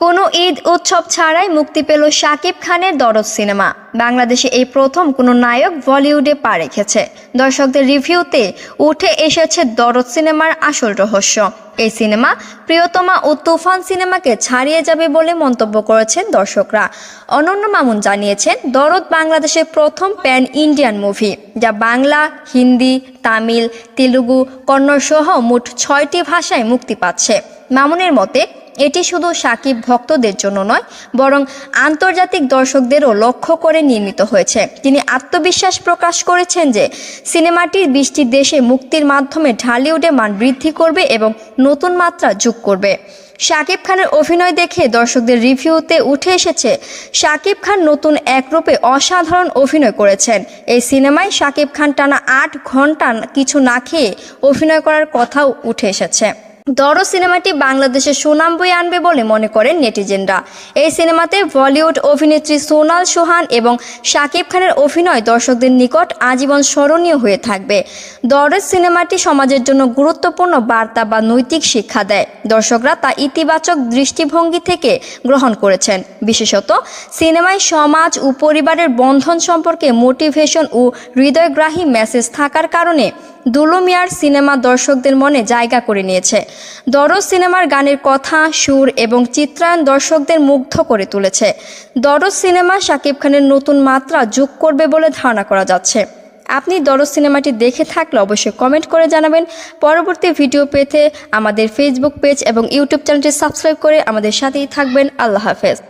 কোনো ঈদ উৎসব ছাড়াই মুক্তি পেল শাকিব খানের দরদ সিনেমা। বাংলাদেশে এই প্রথম কোনো নায়ক বলিউডে পা রেখেছে। দর্শকদের রিভিউতে উঠে এসেছে দরদ সিনেমার আসল রহস্য। এই সিনেমা প্রিয়তমা ও তুফান সিনেমাকে ছাড়িয়ে যাবে বলে মন্তব্য করেছেন দর্শকরা। অনন্য মামুন জানিয়েছেন, দরদ বাংলাদেশের প্রথম প্যান ইন্ডিয়ান মুভি, যা বাংলা, হিন্দি, তামিল, তেলুগু, কন্নড় সহ মোট ছয়টি ভাষায় মুক্তি পাচ্ছে। মামুনের মতে এটি শুধু সাকিব ভক্তদের জন্য নয়, বরং আন্তর্জাতিক দর্শকদেরও লক্ষ্য করে নির্মিত হয়েছে। তিনি আত্মবিশ্বাস প্রকাশ করেছেন যে সিনেমাটির বৃষ্টির দেশে মুক্তির মাধ্যমে ঢালিউডে মান বৃদ্ধি করবে এবং নতুন মাত্রা যোগ করবে। শাকিব খানের অভিনয় দেখে দর্শকদের রিভিউতে উঠে এসেছে শাকিব খান নতুন এক রূপে অসাধারণ অভিনয় করেছেন। এই সিনেমায় শাকিব খান টানা আট ঘণ্টা কিছু না খেয়ে অভিনয় করার কথাও উঠে এসেছে। দরো সিনেমাটি বাংলাদেশে সুনাম বই আনবে বলে মনে করেন নেটিজেনরা। এই সিনেমাতে বলিউড অভিনেত্রী সোনাল সোহান এবং শাকিব খানের অভিনয় দর্শকদের নিকট আজীবন স্মরণীয় হয়ে থাকবে। দরজ সিনেমাটি সমাজের জন্য গুরুত্বপূর্ণ বার্তা বা নৈতিক শিক্ষা দেয়। দর্শকরা তা ইতিবাচক দৃষ্টিভঙ্গি থেকে গ্রহণ করেছেন। বিশেষত সিনেমায় সমাজ ও পরিবারের বন্ধন সম্পর্কে মোটিভেশন ও হৃদয়গ্রাহী মেসেজ থাকার কারণে দুলু মিয়ার সিনেমা দর্শকদের মনে জায়গা করে নিয়েছে। দরজ সিনেমার গানের কথা, সুর এবং চিত্রায়ন দর্শকদের মুগ্ধ করে তুলেছে। দরজ সিনেমা শাকিব খানের নতুন মাত্রা যোগ করবে বলে ধারণা করা যাচ্ছে। আপনি দরজ সিনেমাটি দেখে থাকলে অবশ্যই কমেন্ট করে জানাবেন। পরবর্তী ভিডিও পেতে আমাদের ফেসবুক পেজ এবং ইউটিউব চ্যানেলটি সাবস্ক্রাইব করে আমাদের সাথেই থাকবেন। আল্লাহ হাফেজ।